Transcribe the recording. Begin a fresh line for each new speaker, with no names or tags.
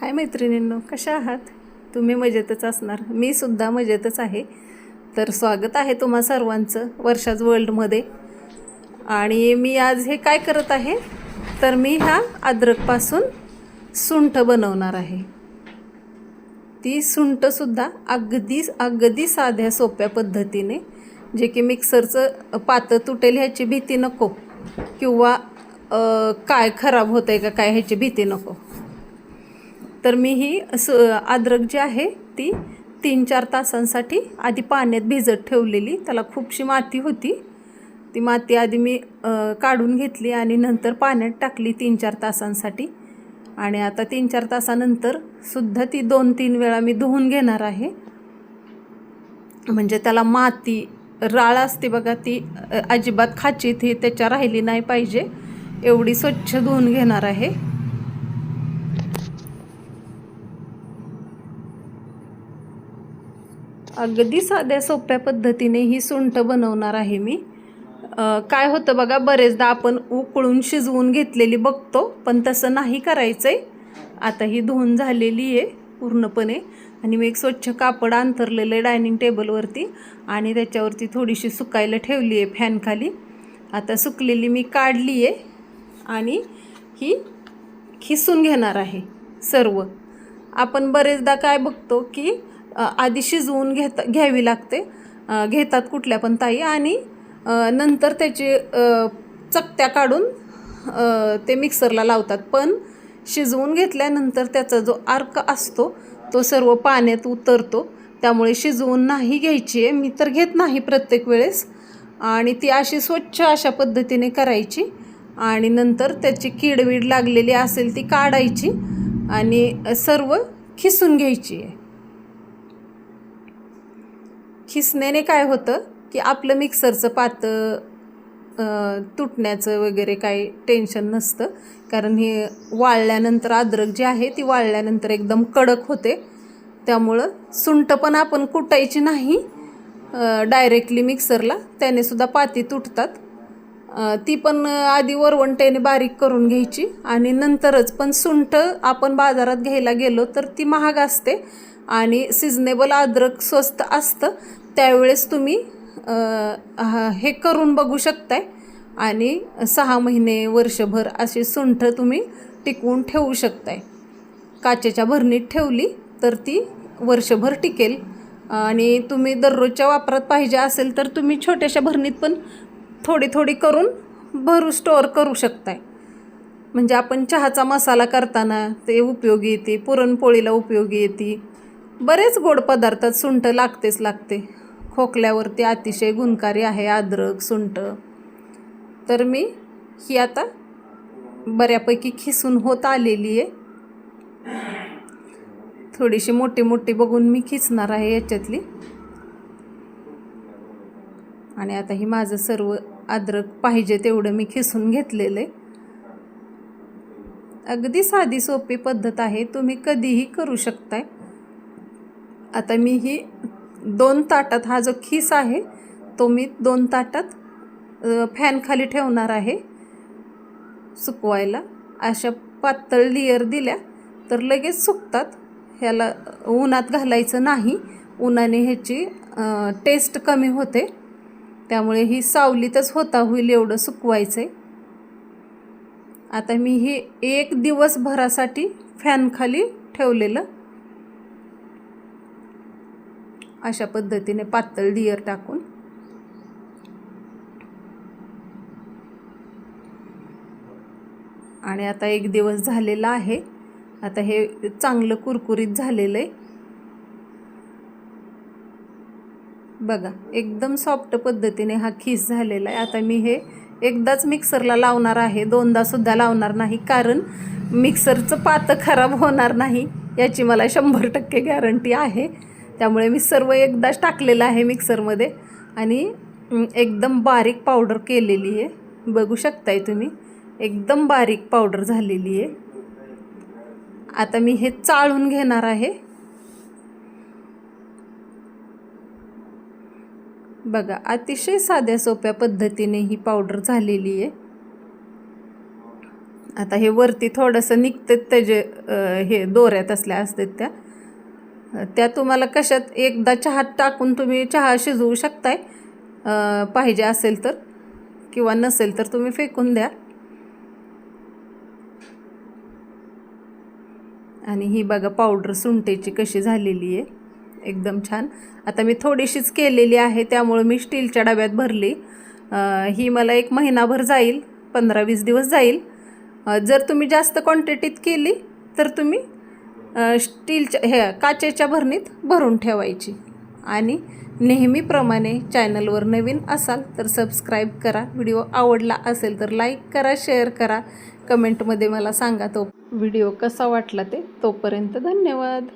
हाय मैत्रिणींनो कशा आहात? तुम्ही मजेतच असणार. मी सुद्धा मजेतच आहे. तर स्वागत आहे तुम्हा सर्वांचं वर्षाज वर्ल्डमध्ये. आणि मी आज हे काय करत आहे? तर मी ह्या अद्रकपासून सुंठ बनवणार आहे. ती सुंठसुद्धा अगदी अगदी साध्या सोप्या पद्धतीने जे की मिक्सरचं पातं तुटेल ह्याची भीती नको. किंवा काय खराब होतं आहे का काय ह्याची भीती नको. तर मी ही स अद्रक जी आहे ती तीन चार तासांसाठी आधी पाण्यात भिजत ठेवलेली. त्याला खूपशी माती होती. ती माती आधी मी काढून घेतली आणि नंतर पाण्यात टाकली तीन चार तासांसाठी. आणि आता तीन चार तासानंतर सुद्धा ती दोन तीन वेळा मी धुवून घेणार आहे. म्हणजे त्याला माती राळ असते बघा ती अजिबात खाचीत ही त्याच्या राहिली नाही पाहिजे. एवढी स्वच्छ धुवून घेणार आहे. अगदी साध्या सोप्या पद्धतीने ही सुंठ बनवणार आहे मी. काय होतं बघा बरेचदा आपण उकळून शिजवून घेतलेली बघतो पण तसं नाही करायचं आहे आता ही धुवून झालेली आहे पूर्णपणे आणि मी एक स्वच्छ कापड अंथरलेलं आहे डायनिंग टेबलवरती आणि त्याच्यावरती थोडीशी सुकायला ठेवली आहे फॅनखाली आता सुकलेली मी काढली आहे आणि ही खिसून घेणार आहे सर्व. आपण बरेचदा काय बघतो की आधी शिजवून घेता घ्यावी लागते. घेतात कुठल्या पण ताई आणि नंतर त्याची चकत्या काढून ते मिक्सरला लावतात. पण शिजवून घेतल्यानंतर त्याचा जो अर्क असतो तो सर्व पाण्यात उतरतो. त्यामुळे शिजवून नाही घ्यायची आहे. मी तर घेत नाही प्रत्येक वेळेस. आणि ती अशी स्वच्छ अशा पद्धतीने करायची. आणि नंतर त्याची कीडवीड लागलेली असेल ती काढायची. आणि सर्व खिसून घ्यायची आहे. खिसण्याने काय होतं की आपलं मिक्सरचं पातं तुटण्याचं वगैरे काही टेन्शन नसतं. कारण हे वाळल्यानंतर अद्रक जी आहे ती वाळल्यानंतर एकदम कडक होते. त्यामुळं सुंठ पण आपण कुटायची नाही. डायरेक्टली मिक्सरला त्याने सुद्धा पाती तुटतात. ती पण आधी वरवंट्याने बारीक करून घ्यायची आणि नंतरच पण सुंठ आपण बाजारात घ्यायला गेलो तर ती महाग असते आणि सिजनेबल अद्रक स्वस्त असतं. त्यावेळेस तुम्ही हा- हे करून बघू शकताय. आणि सहा महिने वर्षभर अशी सुंठ तुम्ही टिकवून ठेवू शकताय. काचेच्या भरणीत ठेवली तर ती वर्षभर टिकेल. आणि तुम्ही दररोजच्या वापरात पाहिजे असेल तर तुम्ही छोट्याशा भरणीत पण थोडी थोडी करून भरू स्टोअर करू शकताय. म्हणजे आपण चहाचा मसाला करताना ते उपयोगी येते पुरणपोळीला उपयोगी येते. बरेच गोड पदार्थात सुंठ लागतेच लागते. खोकल्यावरती अतिशय गुणकारी आहे अद्रक सुंठ तर मी ही आता बऱ्यापैकी खिसून होत आलेली आहे. थोडीशी मोठी मोठी बघून मी खिचणार आहे याच्यातली. आणि आता ही माझं सर्व अद्रक पाहिजे तेवढं मी खिसून घेतलेलं आहे. अगदी साधी सोपी पद्धत आहे तुम्ही कधीही करू शकताय. आता मी ही दोन ताटात हा जो खीस आहे तो मी दोन ताटात फॅनखाली ठेवणार आहे. सुकवायला अशा पातळ लेअर दिल्या तर लगेच सुकतात. ह्याला उन्हात घालायचं नाही. उन्हाने ह्याची टेस्ट कमी होते. त्यामुळे ही सावलीतच होता होईल एवढं सुकवायचं आहे आता मी हे एक दिवसभरासाठी फॅनखाली ठेवलेलं. अशा पद्धतीने पातळ लेअर टाकून. आणि आता एक दिवस झालेला आहे. आता हे चांगलं कुरकुरीत झालेलं आहे. बघा एकदम सॉफ्ट पद्धतीने हा खीस झालेला आहे. आता मी हे एकदाच मिक्सरला लावणार आहे. दोनदासुद्धा लावणार नाही कारण मिक्सरचं पातं खराब होणार नाही. याची मला शंभर टक्के गॅरंटी आहे. त्यामुळे मी सर्व एकदाच टाकलेलं आहे मिक्सरमध्ये. आणि एकदम बारीक पावडर केलेली आहे. बघू शकताय तुम्ही एकदम बारीक पावडर झालेली आहे. आता मी हे चाळून घेणार आहे. बघा अतिशय साध्या सोप्या पद्धतीने ही पावडर झालेली आहे. आता हे वरती थोडंसं निघतात त्याचे हे दोऱ्यात असल्या असतात त्या. त्या तुम्हाला कशात एकदा चहात टाकून तुम्ही चहा शिजवू शकताय. पाहिजे असेल तर किंवा नसेल तर तुम्ही फेकून द्या. आणि ही बघा पावडर सुंटेची कशी झालेली आहे. एकदम छान. आता मी थोडीशीच केलेली आहे त्यामुळं मी स्टीलच्या डब्यात भरली. ही मला एक महिनाभर जाईल पंधरा वीस दिवस जाईल. जर तुम्ही जास्त क्वांटिटीत केली तर तुम्ही स्टीलच्या हे काचेच्या भरणीत भरून ठेवायची. आणि नेहमीप्रमाणे चॅनलवर नवीन असाल तर सबस्क्राईब करा. व्हिडिओ आवडला असेल तर लाईक करा शेअर करा. कमेंटमध्ये मला सांगा तो व्हिडिओ कसा वाटला ते. तोपर्यंत धन्यवाद.